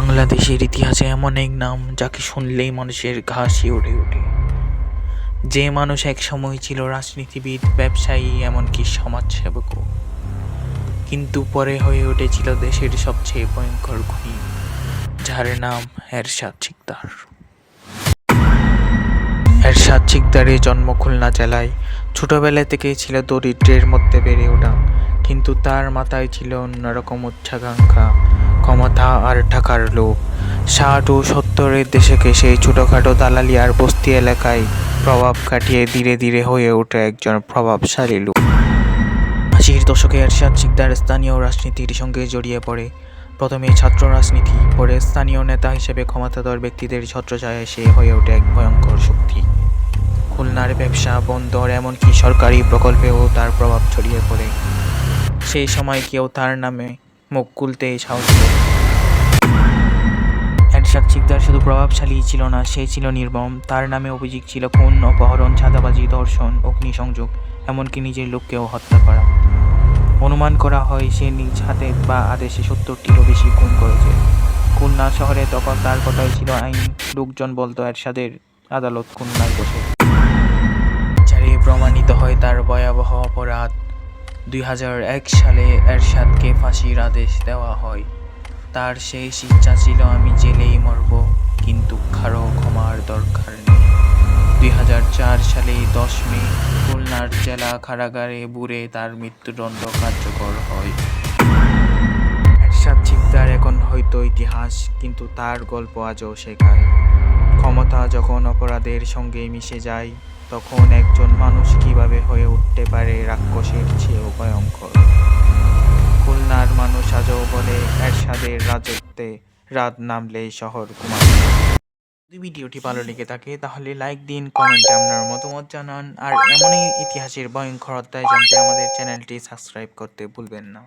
বাংলাদেশের ইতিহাসে এমন এক নাম যাকে শুনলেই মানুষের ঘা শিউরে ওঠে। যে মানুষ এক সময় ছিল রাজনীতিবিদ, ব্যবসায়ী, এমনকি সমাজসেবকও। কিন্তু পরে হয়ে উঠেছিল দেশের সবচেয়ে ভয়ঙ্কর খুনি, যার নাম এরশাদ শিকদার। এরশাদ শিকদারের জন্ম খুলনা জেলায়। ছোটবেলা থেকেই ছিল দরিদ্রের মধ্যে বেড়ে ওঠা। কিন্তু তার মাথায় ছিল অন্যরকম উচ্চাকাঙ্ক্ষা, ক্ষমতা আর টাকার লোভ। ষাট ও সত্তরের দশকে সেই ছোটোখাটো দালালি আর বস্তি এলাকায় প্রভাব কাটিয়ে ধীরে ধীরে হয়ে ওঠে একজন প্রভাবশালী লোক। আশির দশকে এরশাদ শিকদার স্থানীয় রাজনীতির সঙ্গে জড়িয়ে পড়ে। প্রথমে ছাত্র রাজনীতি, পরে স্থানীয় নেতা হিসেবে ক্ষমতাধর ব্যক্তিদের ছত্রছায়ায় সে হয়ে ওঠে এক ভয়ঙ্কর শক্তি। খুলনার ব্যবসা, বন্দর, এমনকি সরকারি প্রকল্পেও তার প্রভাব ছড়িয়ে পড়ে। সেই সময় কেউ তার নামে মুখ খুলতে সাহস। এরশাদ শিকদার শুধু প্রভাবশালী ছিল না, সে ছিল নির্মম। তার নামে অভিযোগ ছিল খুন, অপহরণ ছাদাবাজি ধর্ষণ, অগ্নিসংযোগ, এমনকি নিজের লোককেও হত্যা করা। অনুমান করা হয় সে নিজ হাতে বা আদেশে সত্তরটিরও বেশি খুন করেছে। খুলনা শহরে তখন তার কথাই ছিল, আইন, লোকজন বলতো এরশাদের আদালত খুলনায় বসে। যারে প্রমাণিত হয় তার ভয়াবহ অপরাধ। দুই হাজার এক সালে এরশাদকে ফাঁসির আদেশ দেওয়া হয়। তার শেষ ইচ্ছা ছিল, আমি জেলেই মরব, কিন্তু কারও ক্ষমার দরকার নেই। দুই হাজার চার সালে দশ মে খুলনার জেলা কারাগারে বুড়ে তার মৃত্যুদণ্ড কার্যকর হয়। এরশাদ শিকদার এখন হয়তো ইতিহাস, কিন্তু তার গল্প আজও শেখায়। ক্ষমতা যখন অপরাধের সঙ্গে মিশে যায়, তখন একজন মানুষ কীভাবে হয়ে উঠতে পারে রাক্ষসের চেয়েও ভয়ঙ্কর। খুলনার মানুষ আজও বলে, এরশাদের রাজত্বে রাত নামলে শহর কুমার যদি ভিডিওটি ভালো লেগে থাকে, তাহলে লাইক দিন কমেন্টে আপনার মতামত জানান। আর এমনই ইতিহাসের ভয়ঙ্কর অধ্যায় জানতে আমাদের চ্যানেলটি সাবস্ক্রাইব করতে ভুলবেন না।